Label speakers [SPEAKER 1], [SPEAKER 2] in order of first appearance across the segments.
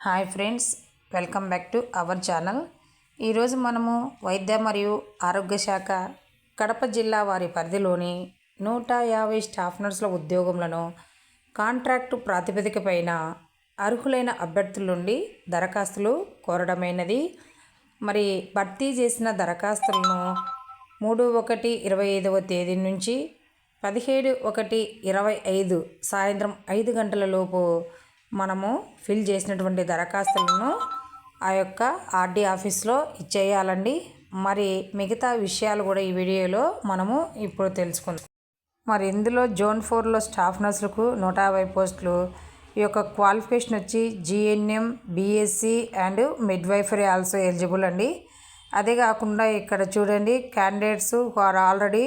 [SPEAKER 1] Hi friends welcome back to our channel. ఈరోజు మనము వైద్య మరియు ఆరోగ్య శాఖ కడప జిల్లా వారి పరిధిలోని నూట యాభై స్టాఫ్ నర్సుల ఉద్యోగములను కాంట్రాక్టు ప్రాతిపదిక పైన అర్హులైన అభ్యర్థుల నుండి దరఖాస్తులు కోరడమైనది. మరి భర్తీ చేసిన దరఖాస్తులను మూడు ఒకటి ఇరవై ఐదవ తేదీ నుంచి పదిహేడు ఒకటి ఇరవై ఐదు సాయంత్రం ఐదు గంటల లోపు మనము ఫిల్ చేసినటువంటి దరఖాస్తులను ఆ యొక్క ఆర్డీ ఆఫీస్లో ఇచ్చేయాలండి. మరి మిగతా విషయాలు కూడా ఈ వీడియోలో మనము ఇప్పుడు తెలుసుకుందాం. మరి ఇందులో జోన్ ఫోర్లో స్టాఫ్ నర్సులకు నూట యాభై పోస్టులు ఈ యొక్క క్వాలిఫికేషన్ వచ్చి GNM BSc and midwifery also eligible అండి. అదే కాకుండా ఇక్కడ చూడండి candidates who are already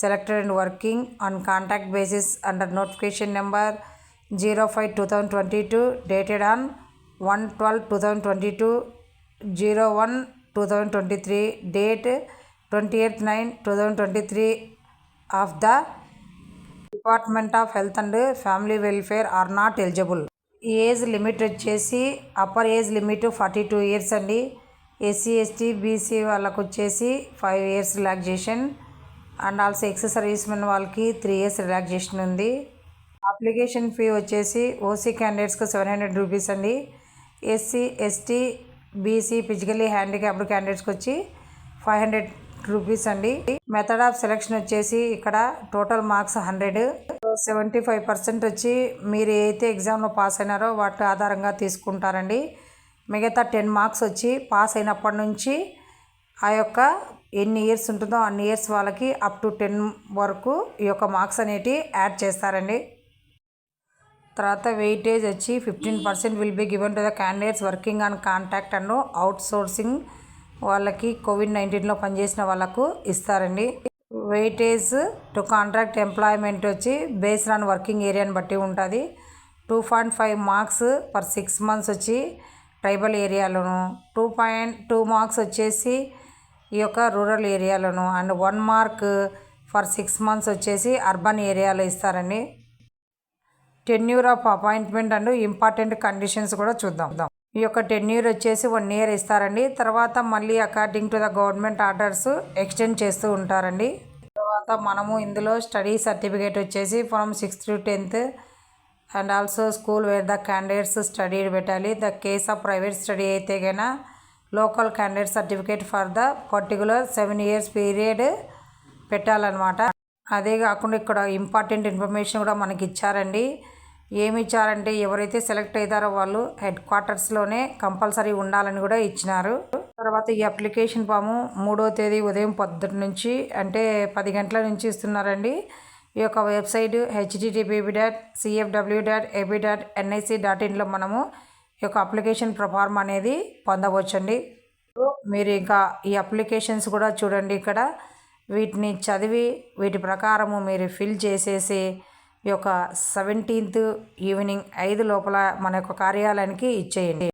[SPEAKER 1] selected and working on contact basis under notification number zero five two thousand twenty two dated on one twelve two thousand twenty two zero one two thousand twenty three date twenty eighth nine two thousand twenty three of the department of health and family welfare are not eligible. Age limit వచ్చేసి upper age limit forty two years అండి. SC ST BC వాళ్ళకు వచ్చేసి five years relaxation and also ex service men వాళ్ళకి three years relaxation ఉంది. Application fee వచ్చేసి OC క్యాండిడేట్స్కి seven hundred rupees అండి. SC ST BC physically handicapped క్యాండిడేట్స్కి వచ్చి ఫైవ్ హండ్రెడ్ రూపీస్ అండి. మెథడ్ ఆఫ్ సెలెక్షన్ వచ్చేసి ఇక్కడ total marks hundred. Seventy five percent వచ్చి మీరు ఏదైతే ఎగ్జామ్లో పాస్ అయినారో వాటి ఆధారంగా తీసుకుంటారండి. మిగతా టెన్ మార్క్స్ వచ్చి పాస్ అయినప్పటి నుంచి ఆ యొక్క ఎన్ని ఇయర్స్ ఉంటుందో అన్ని ఇయర్స్ వాళ్ళకి అప్ టు టెన్ వరకు ఈ యొక్క మార్క్స్ అనేటివి యాడ్ చేస్తారండి. తర్వాత వెయిటేజ్ వచ్చి fifteen percent will be given to the candidates working on contact and outsourcing వాళ్ళకి కోవిడ్ నైన్టీన్లో పనిచేసిన వాళ్ళకు ఇస్తారండి. వెయిటేజ్ టు కాంట్రాక్ట్ ఎంప్లాయ్మెంట్ వచ్చి బేస్డ్ ఆన్ వర్కింగ్ ఏరియాని బట్టి ఉంటుంది. Two point five marks per six months వచ్చి ట్రైబల్ ఏరియాలోను టూ పాయింట్ టూ మార్క్స్ వచ్చేసి ఈ యొక్క rural ఏరియాలోను and one mark for six months వచ్చేసి అర్బన్ ఏరియాలో ఇస్తారండి. Tenure of appointment and important conditions కూడా చూద్దాం. ఈ యొక్క టెన్యూర్ వచ్చేసి వన్ ఇయర్ ఇస్తారండి. తర్వాత మళ్ళీ according to the government orders extend చేస్తూ ఉంటారండి. తర్వాత మనము ఇందులో స్టడీ సర్టిఫికేట్ వచ్చేసి from sixth to tenth and also school where the candidates study పెట్టాలి. The case of private study అయితే కైనా local candidate certificate for the particular seven years period పెట్టాలన్నమాట. అదే కాకుండా ఇక్కడ ఇంపార్టెంట్ ఇన్ఫర్మేషన్ కూడా మనకి ఇచ్చారండి. ఏమి ఇచ్చారంటే ఎవరైతే సెలెక్ట్ అవుతారో వాళ్ళు హెడ్ క్వార్టర్స్లోనే కంపల్సరీ ఉండాలని కూడా ఇచ్చినారు. తర్వాత ఈ అప్లికేషన్ ఫాము మూడో తేదీ ఉదయం పొద్దుటి నుంచి అంటే పది గంటల నుంచి ఇస్తున్నారండి. ఈ యొక్క website HDTPB dot CFW dot AP dot NIC dot ఇన్లో మనము ఈ యొక్క అప్లికేషన్ ప్రఫార్మ్ అనేది పొందవచ్చండి. మీరు ఇంకా ఈ అప్లికేషన్స్ కూడా చూడండి ఇక్కడ. వీటిని చదివి వీటి ప్రకారము మీరు ఫిల్ చేసేసి యొక్క సెవెంటీన్త్ ఈవినింగ్ ఐదు లోపల మన యొక్క కార్యాలయానికి ఇచ్చేయండి.